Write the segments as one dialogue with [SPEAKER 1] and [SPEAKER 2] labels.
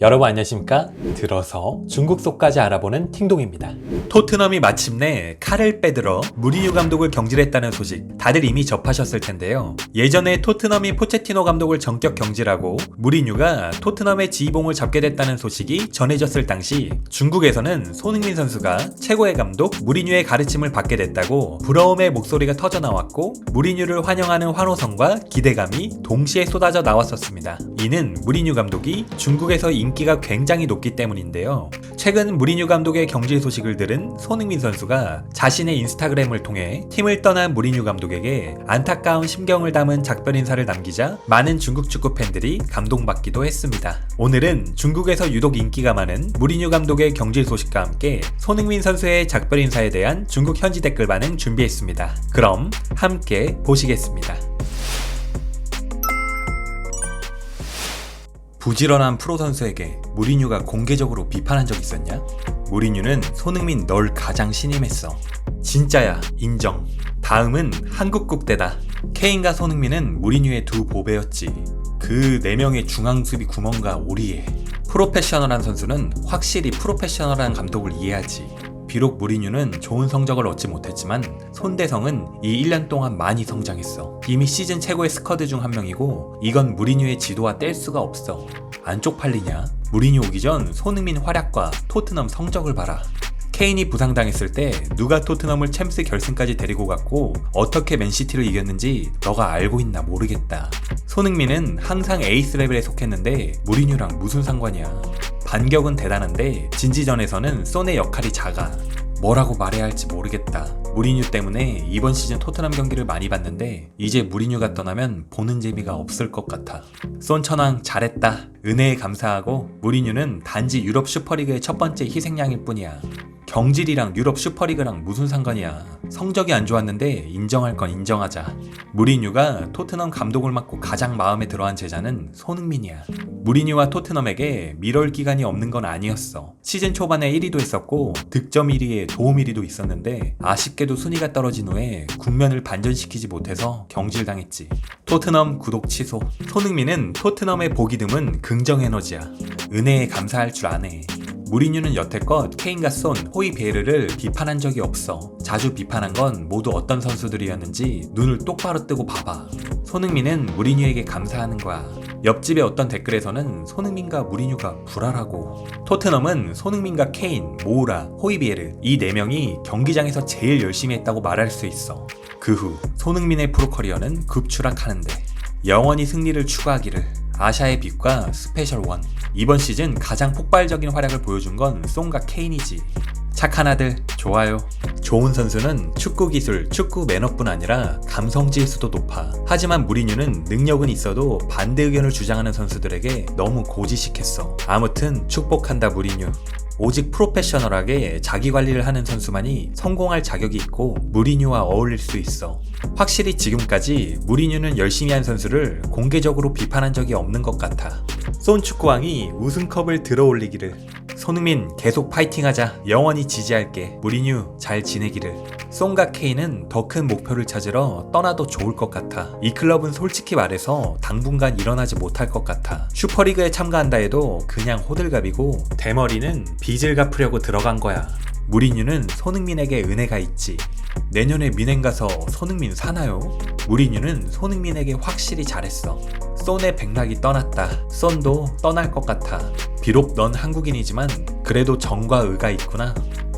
[SPEAKER 1] 여러분 안녕하십니까? 들어서 중국 속까지 알아보는 팅동입니다. 토트넘이 마침내 칼을 빼들어 무리뉴 감독을 경질했다는 소식 다들 이미 접하셨을 텐데요. 예전에 토트넘이 포체티노 감독을 전격 경질하고 무리뉴가 토트넘의 지휘봉을 잡게 됐다는 소식이 전해졌을 당시 중국에서는 손흥민 선수가 최고의 감독 무리뉴의 가르침을 받게 됐다고 부러움의 목소리가 터져 나왔고 무리뉴를 환영하는 환호성과 기대감이 동시에 쏟아져 나왔었습니다. 이는 무리뉴 감독이 중국에서 인기가 굉장히 높기 때문인데요. 최근 무리뉴 감독의 경질 소식을 들은 손흥민 선수가 자신의 인스타그램을 통해 팀을 떠난 무리뉴 감독에게 안타까운 심경을 담은 작별 인사를 남기자 많은 중국 축구 팬들이 감동받기도 했습니다. 오늘은 중국에서 유독 인기가 많은 무리뉴 감독의 경질 소식과 함께 손흥민 선수의 작별 인사에 대한 중국 현지 댓글 반응 준비했습니다. 그럼 함께 보시겠습니다. 부지런한 프로 선수에게 무리뉴가 공개적으로 비판한 적 있었냐? 무리뉴는 손흥민 널 가장 신임했어. 진짜야, 인정. 다음은 한국 국대다. 케인과 손흥민은 무리뉴의 두 보배였지. 그네 명의 중앙 수비 구멍과 오리에. 프로페셔널한 선수는 확실히 프로페셔널한 감독을 이해하지. 비록 무리뉴는 좋은 성적을 얻지 못했지만 손대성은 이 1년 동안 많이 성장했어. 이미 시즌 최고의 스쿼드 중 한 명이고 이건 무리뉴의 지도와 뗄 수가 없어. 안 쪽팔리냐? 무리뉴 오기 전 손흥민 활약과 토트넘 성적을 봐라. 케인이 부상당했을 때 누가 토트넘을 챔스 결승까지 데리고 갔고 어떻게 맨시티를 이겼는지 너가 알고 있나 모르겠다. 손흥민은 항상 에이스 레벨에 속했는데 무리뉴랑 무슨 상관이야. 반격은 대단한데 진지전에서는 쏜의 역할이 작아. 뭐라고 말해야 할지 모르겠다. 무리뉴 때문에 이번 시즌 토트넘 경기를 많이 봤는데 이제 무리뉴가 떠나면 보는 재미가 없을 것 같아. 쏜 천왕 잘했다. 은혜에 감사하고 무리뉴는 단지 유럽 슈퍼리그의 첫 번째 희생양일 뿐이야. 경질이랑 유럽 슈퍼리그랑 무슨 상관이야. 성적이 안 좋았는데 인정할 건 인정하자. 무리뉴가 토트넘 감독을 맡고 가장 마음에 들어한 제자는 손흥민이야. 무리뉴와 토트넘에게 미럴 기간이 없는 건 아니었어. 시즌 초반에 1위도 했었고 득점 1위에 도움 1위도 있었는데 아쉽게도 순위가 떨어진 후에 국면을 반전시키지 못해서 경질당했지. 토트넘 구독 취소. 손흥민은 토트넘의 보기 드문 긍정 에너지야. 은혜에 감사할 줄 아네. 무리뉴는 여태껏 케인과 쏜, 호이 베르를 비판한 적이 없어. 자주 비판한 건 모두 어떤 선수들이었는지 눈을 똑바로 뜨고 봐봐. 손흥민은 무리뉴에게 감사하는 거야. 옆집의 어떤 댓글에서는 손흥민과 무리뉴가 불화라고. 토트넘은 손흥민과 케인, 모우라, 호이비에르 이 네 명이 경기장에서 제일 열심히 했다고 말할 수 있어. 그 후 손흥민의 프로 커리어는 급추락하는데 영원히 승리를 추구하기를 아샤의 빛과 스페셜 원. 이번 시즌 가장 폭발적인 활약을 보여준 건 송과 케인이지. 착한 아들 좋아요. 좋은 선수는 축구 기술, 축구 매너뿐 아니라 감성 지수도 높아. 하지만 무리뉴는 능력은 있어도 반대 의견을 주장하는 선수들에게 너무 고지식했어. 아무튼 축복한다 무리뉴 오직 프로페셔널하게 자기 관리를 하는 선수만이 성공할 자격이 있고 무리뉴와 어울릴 수 있어. 확실히 지금까지 무리뉴는 열심히 한 선수를 공개적으로 비판한 적이 없는 것 같아. 쏜 축구왕이 우승컵을 들어올리기를. 손흥민 계속 파이팅하자. 영원히 지지할게. 무리뉴 잘 지내기를. 송과 케인은 더 큰 목표를 찾으러 떠나도 좋을 것 같아. 이 클럽은 솔직히 말해서 당분간 일어나지 못할 것 같아. 슈퍼리그에 참가한다 해도 그냥 호들갑이고 대머리는 빚을 갚으려고 들어간 거야. 무리뉴는 손흥민에게 은혜가 있지. 내년에 미넨 가서 손흥민 사나요? 무리뉴는 손흥민에게 확실히 잘했어. 쏜의 백락이 떠났다. 쏜도 떠날 것 같아. 비록 넌 한국인이지만 그래도 정과 의가 있구나.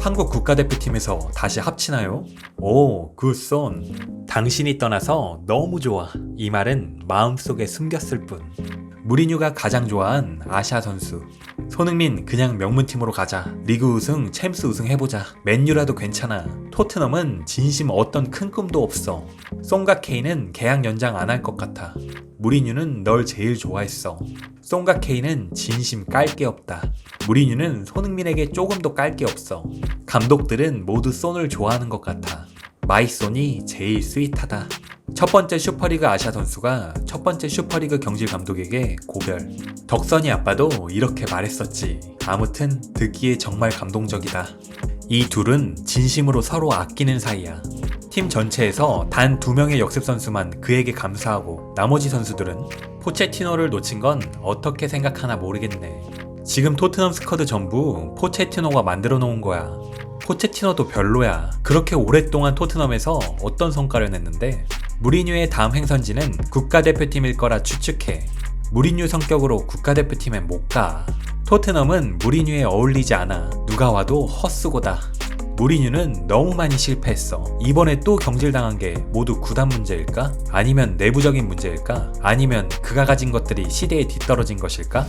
[SPEAKER 1] 한국 국가대표팀에서 다시 합치나요? 오, 굿쏜. 당신이 떠나서 너무 좋아. 이 말은 마음속에 숨겼을 뿐. 무리뉴가 가장 좋아한 아시아 선수. 손흥민 그냥 명문팀으로 가자. 리그 우승, 챔스 우승 해보자. 맨유라도 괜찮아. 토트넘은 진심 어떤 큰 꿈도 없어. 송과 케인은 계약 연장 안 할 것 같아. 무리뉴는 널 제일 좋아했어. 송과 케인은 진심 깔 게 없다. 무리뉴는 손흥민에게 조금도 깔게 없어. 감독들은 모두 손을 좋아하는 것 같아. 마이 손이 제일 스윗하다. 첫 번째 슈퍼리그 아시아 선수가 첫 번째 슈퍼리그 경질 감독에게 고별. 덕선이 아빠도 이렇게 말했었지. 아무튼 듣기에 정말 감동적이다. 이 둘은 진심으로 서로 아끼는 사이야. 팀 전체에서 단 두 명의 역습 선수만 그에게 감사하고 나머지 선수들은 포체티노를 놓친 건 어떻게 생각하나 모르겠네. 지금 토트넘 스쿼드 전부 포체티노가 만들어 놓은 거야. 포체티노도 별로야. 그렇게 오랫동안 토트넘에서 어떤 성과를 냈는데 무리뉴의 다음 행선지는 국가대표팀일 거라 추측해. 무리뉴 성격으로 국가대표팀엔 못 가. 토트넘은 무리뉴에 어울리지 않아. 누가 와도 헛수고다. 무리뉴는 너무 많이 실패했어. 이번에 또 경질당한 게 모두 구단 문제일까? 아니면 내부적인 문제일까? 아니면 그가 가진 것들이 시대에 뒤떨어진 것일까?